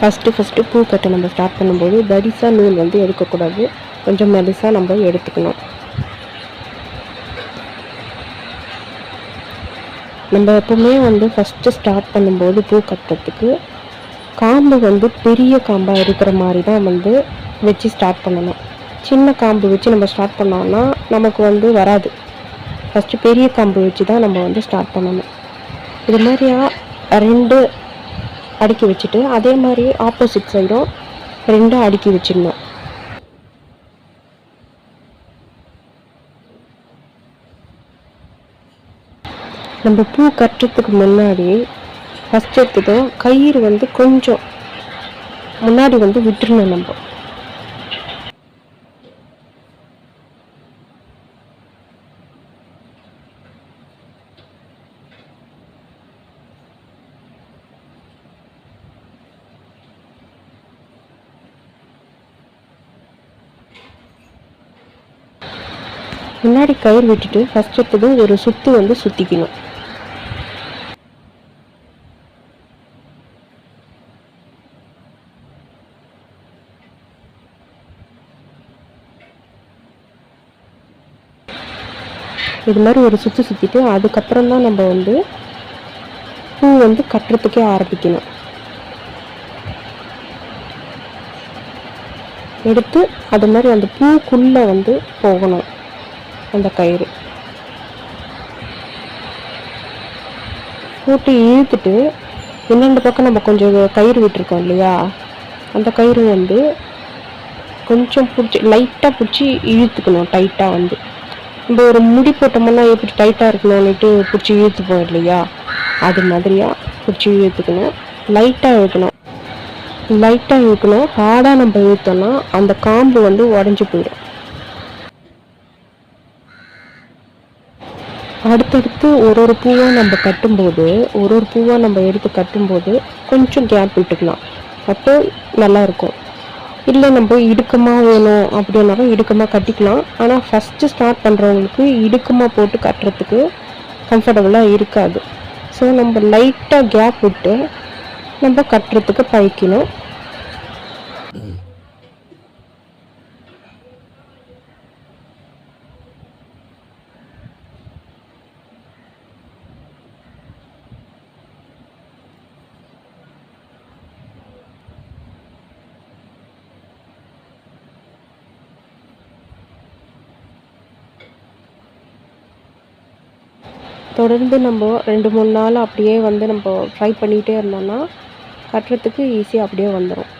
First first பூ கட்ட நம்ம ஸ்டார்ட் பண்ணும்போது தடிசாக நூல் வந்து எடுக்கக்கூடாது. கொஞ்சம் மெலிசாக நம்ம எடுத்துக்கணும். நம்ம எப்பவுமே வந்து ஃபஸ்ட்டு ஸ்டார்ட் பண்ணும்போது பூ கட்டுறதுக்கு காம்பு வந்து பெரிய காம்பாக இருக்கிற மாதிரி தான் வந்து வச்சு ஸ்டார்ட் பண்ணணும். சின்ன காம்பு வச்சு நம்ம ஸ்டார்ட் பண்ணோம்னா நமக்கு வந்து வராது. ஃபஸ்ட்டு பெரிய காம்பு வச்சு தான் நம்ம வந்து ஸ்டார்ட் பண்ணணும். இது மாதிரியா ரெண்டு அடுக்கி வச்சுட்டு அதே மாதிரி ஆப்போசிட் சைடும் ரெண்டும் அடுக்கி வச்சிடணும். நம்ம பூ கட்டுறதுக்கு முன்னாடி ஃபஸ்ட் எடுத்ததும் கயிறு வந்து கொஞ்சம் முன்னாடி வந்து விட்டுருணும் நம்ம. முன்னாடி கயிறு விட்டுட்டு ஃபஸ்ட் எடுத்ததும் ஒரு சுத்து வந்து சுற்றிக்கணும் இது மாதிரி ஒரு சுற்றி சுற்றிட்டு அதுக்கப்புறம் தான் நம்ம வந்து பூ வந்து கட்டுறதுக்கே ஆரம்பிக்கணும். எடுத்து அது மாதிரி அந்த பூக்குள்ளே வந்து போகணும். அந்த கயிறு. போட்டு இழுத்துட்டு இன்னொரு பக்கம் நம்ம கொஞ்சம் கயிறு விட்டுருக்கோம் இல்லையா? அந்த கயிறு வந்து கொஞ்சம் பிடிச்சி லைட்டாக பிடிச்சி இழுத்துக்கணும் டைட்டாக வந்து. நம்ம ஒரு முடி போட்டோம்னா எப்படி டைட்டாக இருக்கணும்னுட்டு பிடிச்சி இழுத்துப்போம் இல்லையா? அது மாதிரியாக பிடிச்சி இழுத்துக்கணும். லைட்டாக இழுக்கணும். லைட்டாக இழுக்கணும். ஹார்டாக நம்ம இழுத்தோம்னா அந்த காம்பு வந்து உடஞ்சி போயிடும். அடுத்தடுத்து ஒரு ஒரு பூவாக நம்ம கட்டும்போது ஒரு ஒரு பூவாக நம்ம எடுத்து கட்டும்போது கொஞ்சம் கேப் விட்டுக்கலாம். அப்போ நல்லா இருக்கும். இல்லை நம்ம இடுக்கமாக வேணும் அப்படின்னாலும் இடுக்கமாக கட்டிக்கலாம். ஆனால் ஃபஸ்ட்டு ஸ்டார்ட் பண்ணுறவங்களுக்கு இடுக்கமாக போட்டு கட்டுறதுக்கு கம்ஃபர்டபுளாக இருக்காது. ஸோ நம்ம லைட்டாக கேப் விட்டு நம்ம கட்டுறதுக்கு பயிக்கணும் தொடர்ந்து நம்ம ரெண்டு மூணு நாள் அப்படியே வந்து நம்ம ட்ரை பண்ணிகிட்டே இருந்தோம்னா கட்டுறதுக்கு ஈஸியாக அப்படியே வந்துடும்